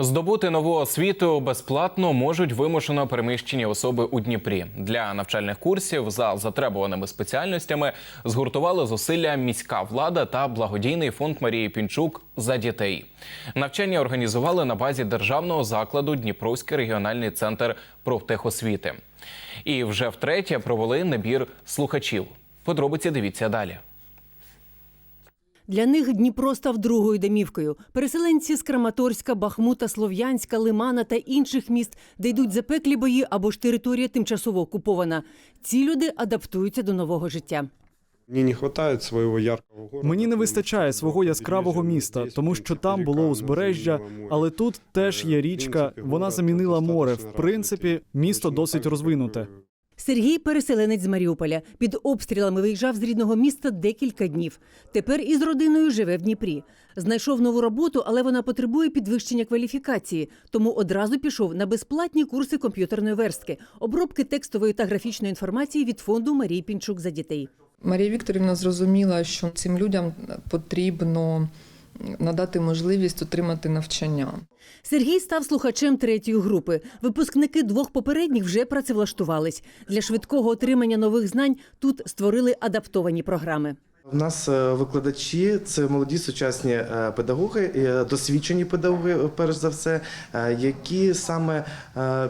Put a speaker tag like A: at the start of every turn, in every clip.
A: Здобути нову освіту безплатно можуть вимушено переміщені особи у Дніпрі. Для навчальних курсів за затребуваними спеціальностями згуртували зусилля міська влада та благодійний фонд Марії Пінчук за дітей. Навчання організували на базі державного закладу Дніпровський регіональний центр профтехосвіти. І вже втретє провели набір слухачів. Подробиці дивіться далі.
B: Для них Дніпро став другою домівкою. Переселенці з Краматорська, Бахмута, Слов'янська, Лимана та інших міст, де йдуть запеклі бої або ж територія тимчасово окупована. Ці люди адаптуються до нового життя.
C: Мені не вистачає свого яркого города.
D: Мені не вистачає свого яскравого міста, тому що там було узбережжя, але тут теж є річка. Вона замінила море. В принципі, місто досить розвинуте.
B: Сергій переселенець з Маріуполя. Під обстрілами виїжджав з рідного міста декілька днів. Тепер із родиною живе в Дніпрі. Знайшов нову роботу, але вона потребує підвищення кваліфікації, тому одразу пішов на безплатні курси комп'ютерної верстки, обробки текстової та графічної інформації від фонду Марії Пінчук за дітей.
E: Марія Вікторівна зрозуміла, що цим людям потрібно надати можливість отримати навчання.
B: Сергій став слухачем третьої групи. Випускники двох попередніх вже працевлаштувались. Для швидкого отримання нових знань тут створили адаптовані програми.
F: У нас е, викладачі це молоді сучасні е, педагоги, е, досвідчені педагоги, перш за все, які саме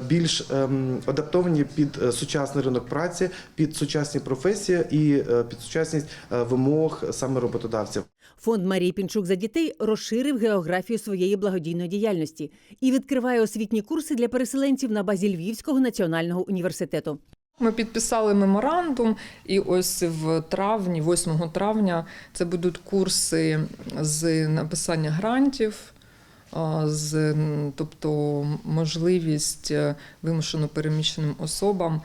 F: більш ем, адаптовані під сучасний ринок праці, під сучасні професії і під сучасність вимог саме роботодавців.
B: Фонд Марії Пінчук за дітей розширив географію своєї благодійної діяльності і відкриває освітні курси для переселенців на базі Львівського національного університету.
E: Ми підписали меморандум, і ось в травні, 8 травня, це будуть курси з написання грантів, з, тобто можливість е, вимушено переміщеним особам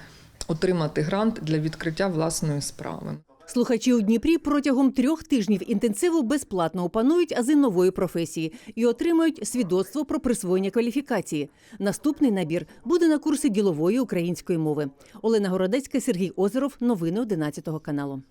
E: отримати грант для відкриття власної справи.
B: Слухачі у Дніпрі протягом трьох тижнів інтенсиву безплатно опанують ази нової професії і отримають свідоцтво про присвоєння кваліфікації. Наступний набір буде на курси ділової української мови. Олена Городецька, Сергій Озеров. Новини 11 каналу.